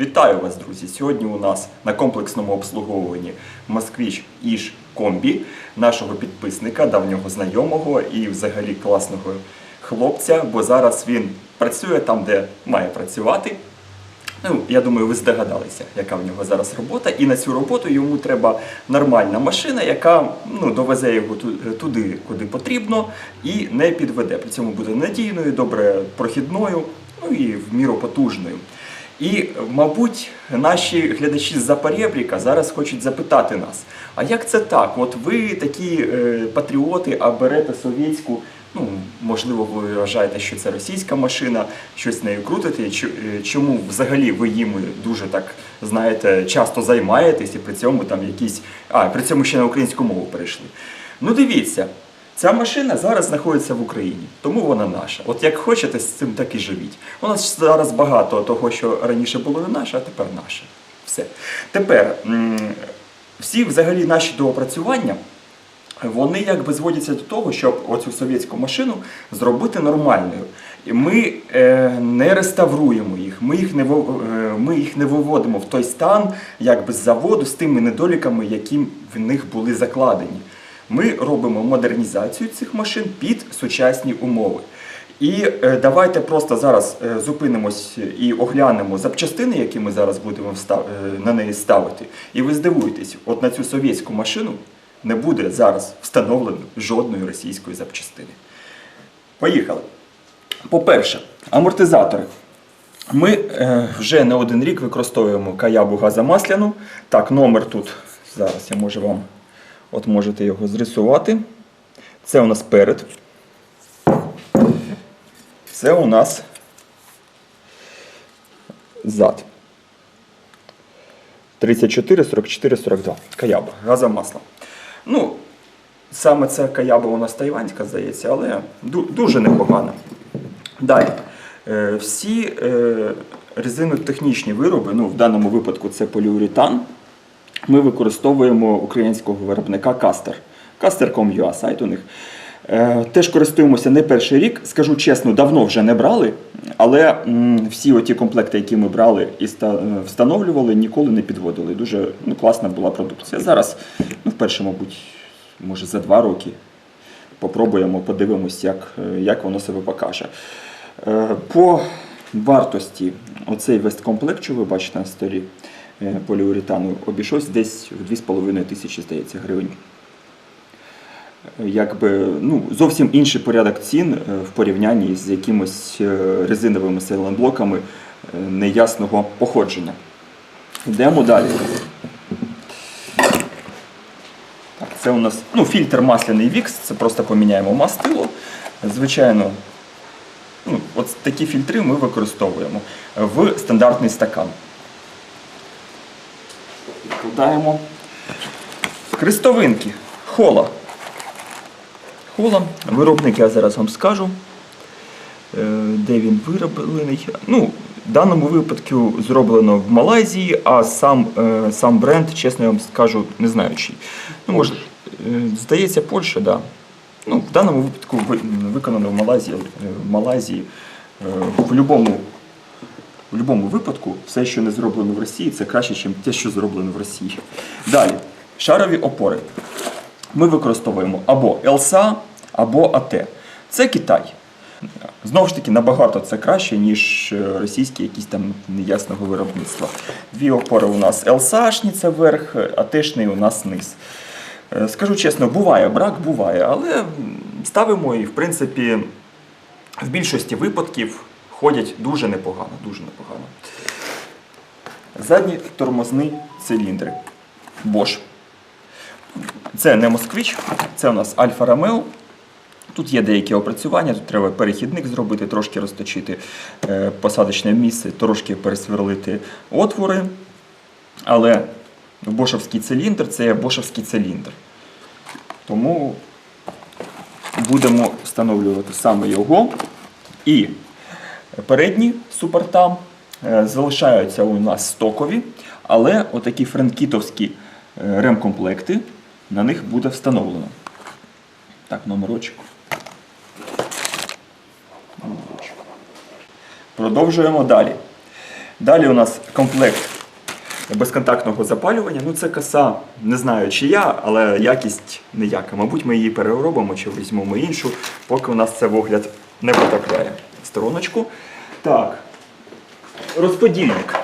Вітаю вас, друзі! Сьогодні у нас на комплексному обслуговуванні Москвіч Іж Комбі, нашого підписника, давнього знайомого і взагалі класного хлопця, бо зараз він працює там, де має працювати. Ну, я думаю, ви здогадалися, яка в нього зараз робота. І на цю роботу йому треба нормальна машина, яка ну, довезе його туди, куди потрібно, і не підведе. При цьому буде надійною, добре прохідною, ну і в міру потужною. І, мабуть, наші глядачі з Запорєбріка зараз хочуть запитати нас: а як це так? От ви такі е, патріоти, а берете совєтську Ну, можливо, ви вважаєте, що це російська машина, щось нею крутите. Е, Чому взагалі ви їм дуже так знаєте, часто займаєтесь і при цьому там якісь. А, при цьому ще на українську мову перейшли. Ну дивіться, ця машина зараз знаходиться в Україні, тому вона наша. От як хочете, з цим так і живіть. У нас зараз багато того, що раніше було не наше, а тепер наше. Все. Тепер всі взагалі наші доопрацювання вони якби зводяться до того, щоб оцю совєтську машину зробити нормальною. Ми е, не реставруємо їх, ми їх не, е, ми їх не виводимо в той стан, якби з заводу, з тими недоліками, які в них були закладені. Ми робимо модернізацію цих машин під сучасні умови. І е, давайте просто зараз е, зупинимось і оглянемо запчастини, які ми зараз будемо е, на неї ставити. І ви здивуєтесь, от на цю совєтську машину не буде зараз встановлено жодної російської запчастини. Поїхали. По-перше, амортизатори. Ми вже не один рік використовуємо каябу газомасляну. Так, номер тут. Зараз я можу вам, от можете його зрисувати. Це у нас перед. Це у нас зад. 34, 44, 42. Каяба, газомасло. Ну, саме ця каяба у нас тайванська, здається, але дуже непогана. Далі. Е, Всі е, резинотехнічні вироби, ну в даному випадку це поліуретан, ми використовуємо українського виробника Кастер. Кастер.com.ua сайт у них. Е, Теж користуємося не перший рік. Скажу чесно, давно вже не брали, але всі оті комплекти, які ми брали і е, встановлювали, ніколи не підводили. Дуже ну, класна була продукція. Зараз, ну, вперше, мабуть, може за два роки попробуємо, подивимось, як, е, як воно себе покаже. По вартості оцей весткомплект, що ви бачите на столі поліуретану, обійшовся десь в 2,5 тисячі, здається, гривень. Е, Якби, ну, зовсім інший порядок цін е, в порівнянні з якимось е, резиновими селенблоками е, неясного походження. Йдемо далі. Так, це у нас ну, фільтр масляний Вікс, це просто поміняємо мастило. Звичайно, ну, от такі фільтри ми використовуємо в стандартний стакан. Вкладаємо крестовинки, хола. Хола. Виробник я зараз вам скажу, е, де він вироблений. Ну, в даному випадку зроблено в Малайзії, а сам, е, сам бренд, чесно я вам скажу, не знаю чий. Ну, може, е, здається, Польща. Да. Ну, в даному випадку виконано в Малайзії. В Малайзії в будь-якому в будь-якому випадку все, що не зроблено в Росії, це краще, ніж те, що зроблено в Росії. Далі, шарові опори. Ми використовуємо або ЛСА, або АТ. Це Китай. Знову ж таки, набагато це краще, ніж е, російські якісь там неясного виробництва. Дві опори у нас ЛСАшні, це верх, АТшний у нас низ. Е, Скажу чесно, буває, брак буває, але ставимо і, в принципі, в більшості випадків ходять дуже непогано, дуже непогано. Задні тормозні циліндри. Bosch. Це не москвич, це у нас Альфа Ромео. Тут є деякі опрацювання, тут треба перехідник зробити, трошки розточити е, посадочне місце, трошки пересверлити отвори. Але бошовський циліндр це бошовський циліндр. Тому будемо встановлювати саме його. І передні супортам е, залишаються у нас стокові, але отакі франкітовські е, ремкомплекти на них буде встановлено. Так, номерочок. Продовжуємо далі. Далі у нас комплект безконтактного запалювання. Ну, це коса, не знаю чия, але якість ніяка. Мабуть, ми її переробимо чи візьмемо іншу, поки у нас це в огляд не потрапляє. Стороночку. Так. Розподільник.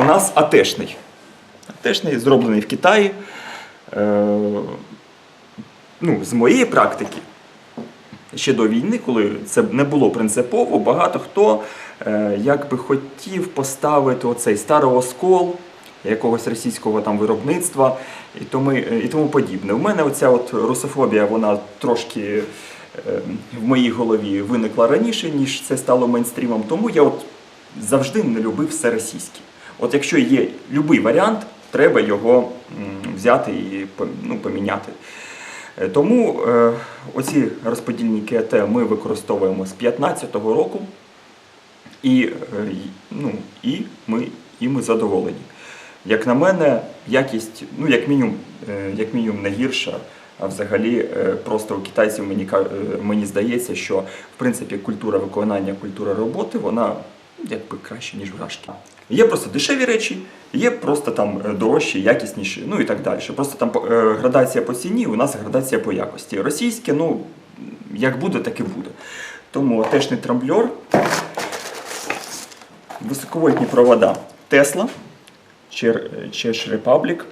У нас атешний. Атешний зроблений в Китаї. Е, ну, з моєї практики, ще до війни, коли це не було принципово, багато хто е, як би хотів поставити оцей старий оскол якогось російського там виробництва і тому, і тому подібне. У мене оця от русофобія, вона трошки е, в моїй голові виникла раніше, ніж це стало мейнстрімом. Тому я от завжди не любив все російське. От якщо є будь-який варіант, треба його взяти і ну, поміняти. Е, Тому е, оці розподільники АТ ми використовуємо з 2015 року, і, е, ну, і, ми, і задоволені. Як на мене, якість, ну, як мінімум, е, як мінімум не гірша, а взагалі е, просто у китайців мені, е, мені здається, що в принципі культура виконання, культура роботи, вона якби краще, ніж вражки. Є просто дешеві речі, є просто там е, дорожчі, якісніші, ну і так далі. Просто там градація по ціні, у нас градація по якості. Російське, ну, як буде, так і буде. Тому теж не трамблер. Високовольтні провода Czech Czech Republic.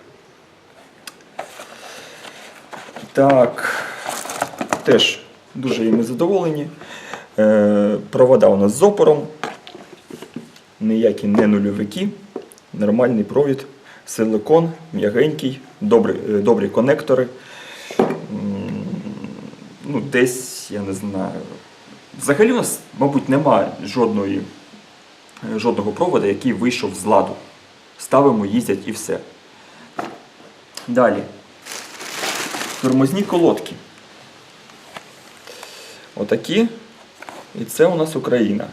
Так, теж дуже їми задоволені. Е, провода у нас з опором. Ніякі не нульовики. Нормальний провід, силикон, м'ягенький, добрі, е, добрі конектори. Ну, десь, я не знаю. Взагалі у нас, мабуть, немає жодної, е, жодного провода, який вийшов з ладу. Ставимо, їздять і все. Далі. Тормозні колодки. Отакі. І це у нас Україна.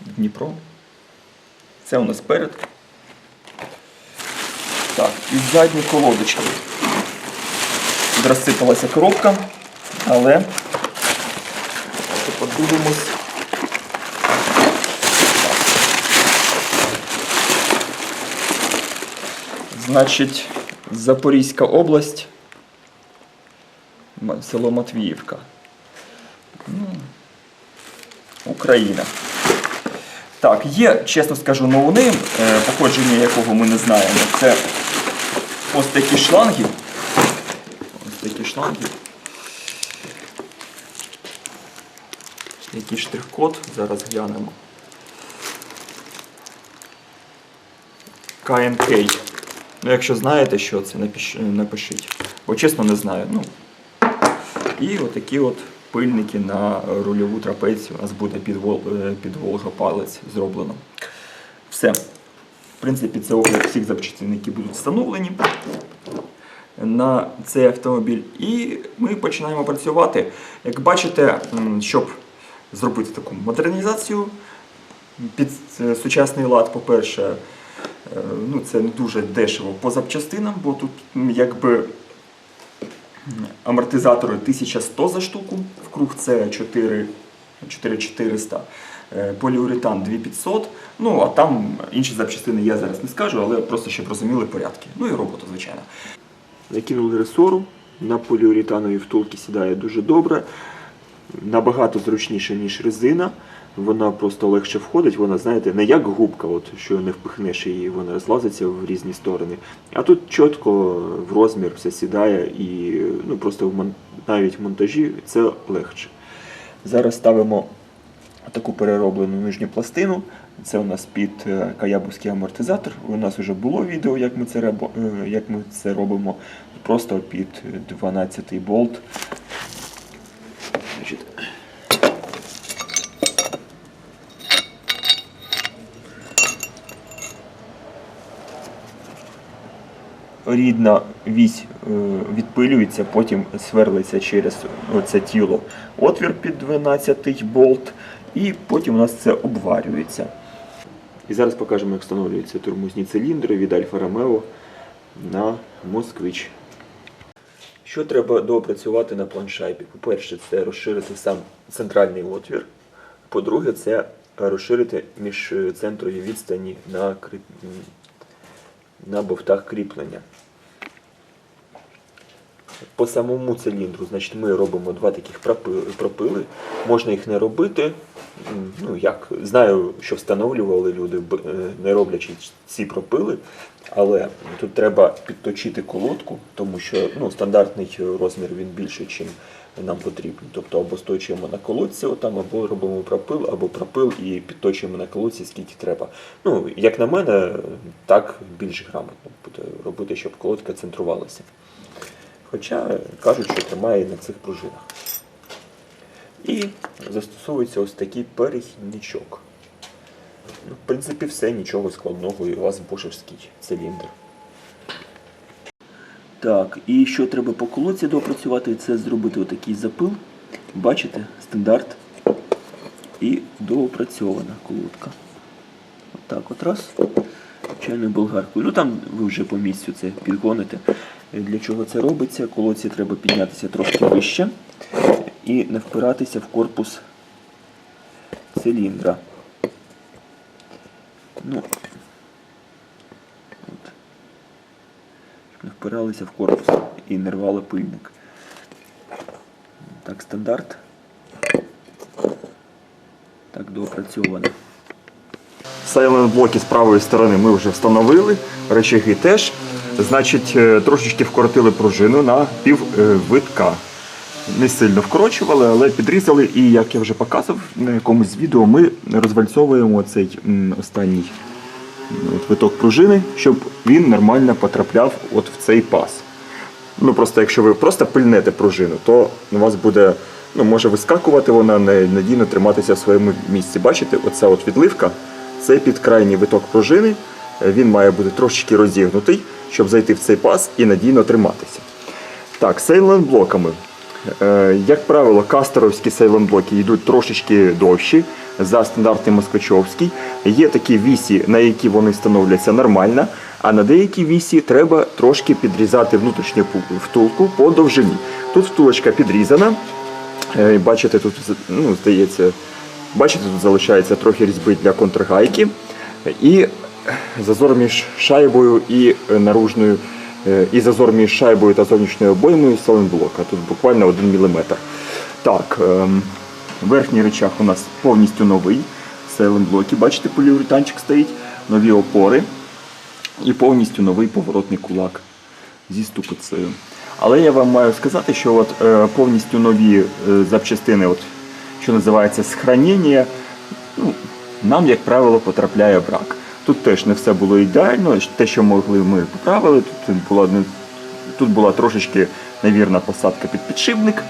Дніпро. Це у нас перед. Так, і задні колодочки. Розсипалася коробка, але подивимось. Значить, Запорізька область, село Матвіївка. Ну, Україна. Так, є, чесно скажу, ноунейм, е, походження якого ми не знаємо. Це ось такі шланги. Ось такі шланги. Який штрих-код, зараз глянемо. КНК. Ну, якщо знаєте, що це, напишіть. Бо чесно не знаю. Ну. І отакі от пильники на рульову трапецію у нас буде під, вол- е, Волгопалець зроблено. Все. В принципі, це огляд всіх запчастин, які будуть встановлені на цей автомобіль. І ми починаємо працювати. Як бачите, щоб зробити таку модернізацію під е, сучасний лад, по-перше, ну, це не дуже дешево по запчастинам, бо тут якби амортизатори 1100 за штуку, вкруг це 4, 4400, е, поліуретан 2500, ну а там інші запчастини я зараз не скажу, але просто щоб розуміли порядки. Ну і робота, звичайно. Накинули ресору, на поліуретанові втулки сідає дуже добре, набагато зручніше, ніж резина. Вона просто легше входить, вона, знаєте, не як губка, от, що не впихнеш її, вона розлазиться в різні сторони. А тут чітко в розмір все сідає і ну, просто в мон... навіть в монтажі це легше. Зараз ставимо таку перероблену нижню пластину. Це у нас під е, каябовський амортизатор. У нас вже було відео, як ми це, е, як ми це робимо. Просто під 12 болт. Значить, рідна вісь е, відпилюється, потім сверлиться через це тіло отвір під 12 болт, і потім у нас це обварюється. І зараз покажемо, як встановлюються тормозні циліндри від Альфа Ромео на Москвич. Що треба доопрацювати на планшайбі? По-перше, це розширити сам центральний отвір. По-друге, це розширити між е, відстані на, на бовтах кріплення. По самому циліндру, значить, ми робимо два таких пропили. Можна їх не робити. Ну, як, знаю, що встановлювали люди, е, не роблячи ці пропили, але тут треба підточити колодку, тому що ну, стандартний розмір він більший, ніж нам потрібно. Тобто або сточуємо на колодці, отам, або робимо пропил, або пропил і підточуємо на колодці, скільки треба. Ну, як на мене, так більш грамотно буде робити, щоб колодка центрувалася. Хоча кажуть, що тримає на цих пружинах. І застосовується ось такий перехідничок. Ну, в принципі, все, нічого складного, і у вас бошевський циліндр. Так, і що треба по колодці допрацювати, це зробити отакий запил. Бачите, стандарт. І доопрацьована колодка. Отак от раз. Чайною болгаркою. Ну там ви вже по місцю це підгоните. Для чого це робиться? Колодці треба піднятися трошки вище і не впиратися в корпус циліндра. Ну, от. Не впиралися в корпус і не рвали пильник. Так, стандарт. Так, доопрацьовано. Сайлент блоки з правої сторони ми вже встановили, речаги теж. Значить, е, трошечки вкоротили пружину на пів е, витка. Не сильно вкорочували, але підрізали. І як я вже показував на якомусь відео, ми розвальцовуємо цей останній от, виток пружини, щоб він нормально потрапляв от в цей пас. Ну просто якщо ви просто пильнете пружину, то у вас буде, ну, може вискакувати вона, надійно триматися в своєму місці. Бачите, оця от відливка, це під крайній виток пружини. Він має бути трошечки розігнутий, щоб зайти в цей пас і надійно триматися. Так, сейлент блоками. Е, Як правило, кастеровські сейлент блоки йдуть трошечки довші за стандартний москвичовський. Є такі вісі, на які вони становляться нормально, а на деякі вісі треба трошки підрізати внутрішню втулку по довжині. Тут втулочка підрізана. Е, Бачите, тут ну, здається, бачите, тут залишається трохи різьби для контргайки. І зазор між шайбою і е, наружною, е, і зазор між шайбою та зовнішньою обоймою блока. Тут буквально 1 мм. Так, ем, верхній речах у нас повністю новий. блоки. Бачите, поліуретанчик стоїть, нові опори і повністю новий поворотний кулак зі ступицею. Але я вам маю сказати, що от, е, повністю нові е, запчастини, от, що називається схранення, ну, нам, як правило, потрапляє брак. Тут теж не все було ідеально, те, що могли, ми поправили. Тут була, тут була трошечки невірна посадка під підшипник.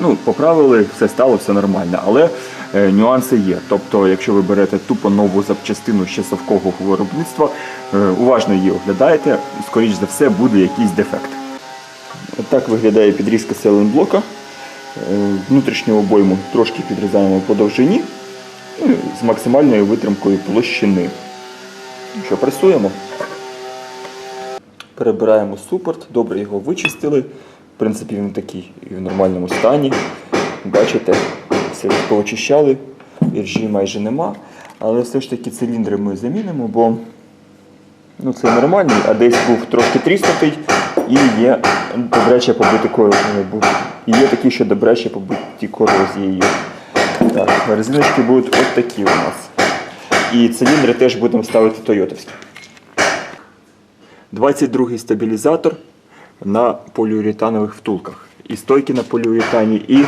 Ну, поправили, все стало, все нормально. Але е, нюанси є. Тобто, якщо ви берете тупо нову запчастину ще совкового виробництва, е, уважно її оглядаєте, скоріш за все буде якийсь дефект. Отак виглядає підрізка селенблока. Е, Внутрішню обойму трошки підрізаємо по довжині ну, з максимальною витримкою площини. Що, пресуємо? Перебираємо супорт, добре його вичистили. В принципі, він такий і в нормальному стані. Бачите, все поочищали, іржі майже нема. Але все ж таки циліндри ми замінимо, бо ну, це нормальний, а десь був трошки тріснутий і є добряче побиті корозією. І є такі, що добряче побиті корозією. Так, резиночки будуть от такі у нас. І циліндри теж будемо ставити тойотовські. 22-й стабілізатор на поліуретанових втулках. І стойки на поліуретані, і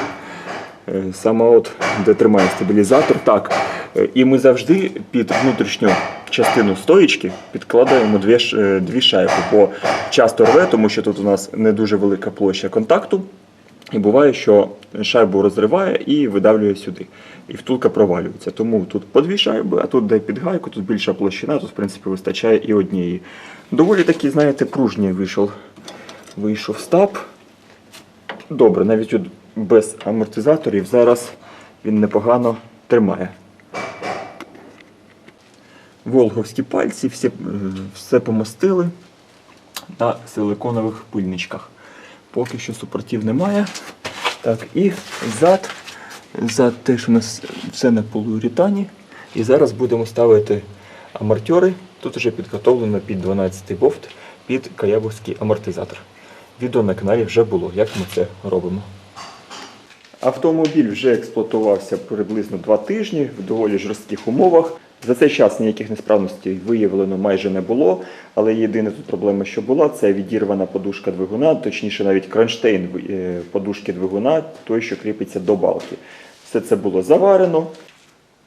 е, саме от, де тримає стабілізатор. Так. Е, І ми завжди під внутрішню частину стоїчки підкладаємо дві, е, дві шайби, бо часто рве, тому що тут у нас не дуже велика площа контакту. І буває, що шайбу розриває і видавлює сюди. І втулка провалюється. Тому тут по дві шайби, а тут де під гайку, тут більша площина, тут в принципі вистачає і однієї. Доволі такий, знаєте, пружній вийшов, вийшов стаб. Добре, навіть от без амортизаторів зараз він непогано тримає. Волговські пальці, всі, е, все помастили на силиконових пильничках. Поки що супротив немає. Так, і зад за те, що у нас все на поліуретані. І зараз будемо ставити амортери. Тут вже підготовлено під 12 вольт під каябовський амортизатор. Відео на каналі вже було, як ми це робимо. Автомобіль вже експлуатувався приблизно два тижні в доволі жорстких умовах. За цей час ніяких несправностей виявлено майже не було, але єдина тут проблема, що була, це відірвана подушка двигуна, точніше навіть кронштейн е, подушки двигуна, той, що кріпиться до балки. Все це було заварено.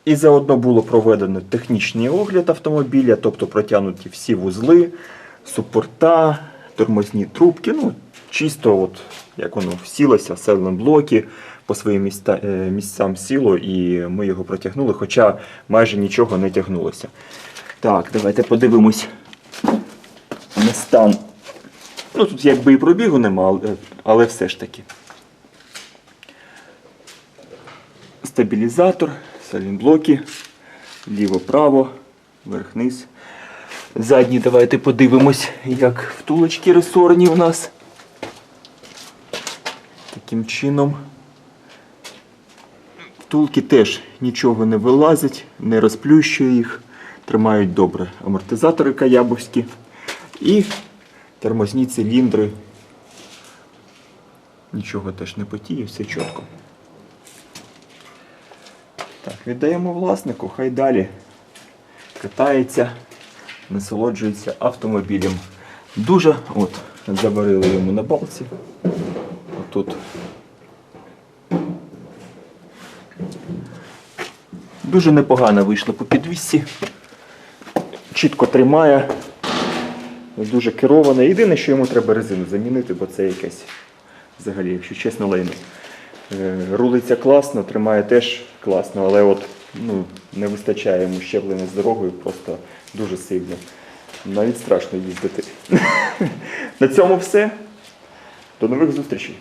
І заодно було проведено технічний огляд автомобіля, тобто протягнуті всі вузли, супорта, тормозні трубки. Ну, чисто от, як воно сілося в селеному блокі, по своїм міста, е, місцям сіло, і ми його протягнули, хоча майже нічого не тягнулося. Так, давайте подивимось на стан. Ну, тут якби і пробігу нема, але, але все ж таки. стабілізатор, салінблоки, ліво-право, верх-низ. Задні давайте подивимось, як втулочки ресорні у нас. Таким чином. Втулки теж нічого не вилазить, не розплющує їх, тримають добре амортизатори каябовські і тормозні циліндри. Нічого теж не потіє, все чітко. Так, віддаємо власнику, хай далі катається, насолоджується автомобілем. Дуже от, заварили йому на балці. Отут. Дуже непогано вийшло по підвісці. Чітко тримає, дуже кероване. Єдине, що йому треба резину замінити, бо це якесь взагалі, якщо чесно, лайно. Е, Рулиться класно, тримає теж класно, але от ну, не вистачає йому щеплення з дорогою просто дуже сильно. Навіть страшно їздити. На цьому все. До нових зустрічей.